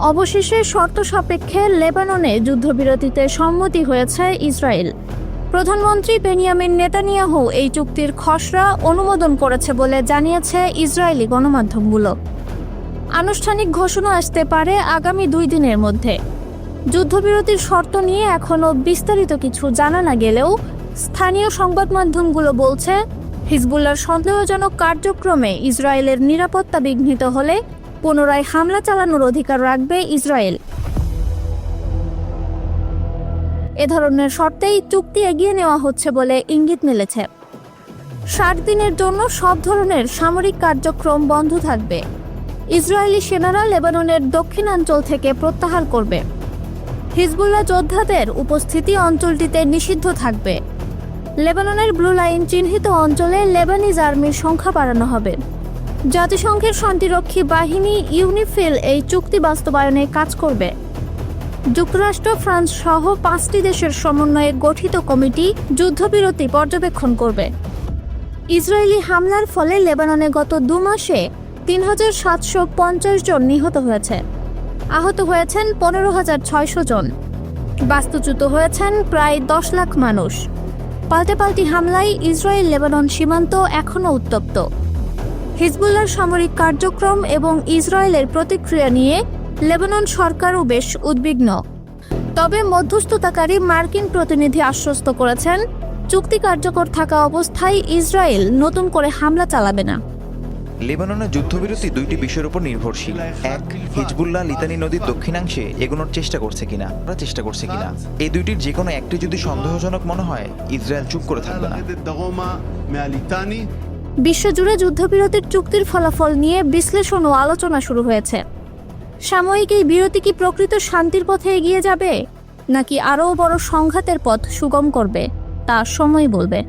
অবশেষে শর্ত সাপেক্ষে লেবাননে যুদ্ধবিরতিতে সম্মতি হয়েছে ইসরায়েল। প্রধানমন্ত্রী বেনিয়ামিন নেতানিয়াহু এই চুক্তির খসড়া অনুমোদন করেছে বলে জানিয়েছে ইসরায়েলি গণমাধ্যমগুলো। আনুষ্ঠানিক ঘোষণা আসতে পারে আগামী দুই দিনের মধ্যে। যুদ্ধবিরতির শর্ত নিয়ে এখনও বিস্তারিত কিছু জানা না গেলেও স্থানীয় সংবাদ মাধ্যমগুলো বলছে হিজবুল্লার সন্দেহজনক কার্যক্রমে ইসরায়েলের নিরাপত্তা বিঘ্নিত হলে পুনরায় হামলা চালানোর অধিকার রাখবে ইসরায়েল। এ ধরনের শর্তেই চুক্তি এগিয়ে নেওয়া হচ্ছে বলে ইঙ্গিত মিলেছে। ষাট দিনের জন্য সব ধরনের সামরিক কার্যক্রম বন্ধ থাকবে। ইসরায়েলি সেনারা লেবাননের দক্ষিণাঞ্চল থেকে প্রত্যাহার করবে। হিজবুল্লাহ যোদ্ধাদের উপস্থিতি অঞ্চলটিতে নিষিদ্ধ থাকবে। লেবাননের ব্লু লাইন চিহ্নিত অঞ্চলে লেবানিজ আর্মির সংখ্যা বাড়ানো হবে। জাতিসংঘের শান্তিরক্ষী বাহিনী ইউনিফিল এই চুক্তি বাস্তবায়নে কাজ করবে। যুক্তরাষ্ট্র, ফ্রান্স সহ পাঁচটি দেশের সমন্বয়ে গঠিত কমিটি যুদ্ধবিরতি পর্যবেক্ষণ করবে। ইসরায়েলি হামলার ফলে লেবাননে গত দু মাসে তিন হাজার সাতশো পঞ্চাশ জন নিহত হয়েছে। আহত হয়েছেন পনেরো হাজার ছয়শো জন। বাস্তুচ্যুত হয়েছেন প্রায় দশ লাখ মানুষ। পাল্টে পাল্টি হামলায় ইসরায়েল লেবানন সীমান্ত এখনও উত্তপ্ত। হিজবুল্লার সামরিক কার্যক্রম এবং ইসরায়েলের প্রতিক্রিয়া নিয়ে লেবানন সরকারও বেশ উদ্বিগ্ন। তবে মধ্যস্থতাকারী মার্কিন প্রতিনিধি আশ্বস্ত করেছেন, চুক্তি কার্যকর থাকা অবস্থায় ইসরায়েল নতুন করে হামলা চালাবে না। লেবাননের যুদ্ধবিরতি দুইটি বিষয়ের উপর নির্ভরশীল। এক, হিজবুল্লাহ লিতানি নদীর দক্ষিণাংশে এগোনোর চেষ্টা করছে কিনা ওরা চেষ্টা করছে কিনা। এই দুইটির যে কোনো একটি যদি সন্দেহজনক মনে হয়, ইসরায়েল চুপ করে থাকবে না। বিশ্বজুড়ে যুদ্ধবিরতির চুক্তির ফলাফল নিয়ে বিশ্লেষণ ও আলোচনা শুরু হয়েছে। সাময়িক এই বিরতি কি প্রকৃত শান্তির পথে এগিয়ে যাবে? নাকি আরও বড় সংঘাতের পথ সুগম করবে? তা সময় বলবে।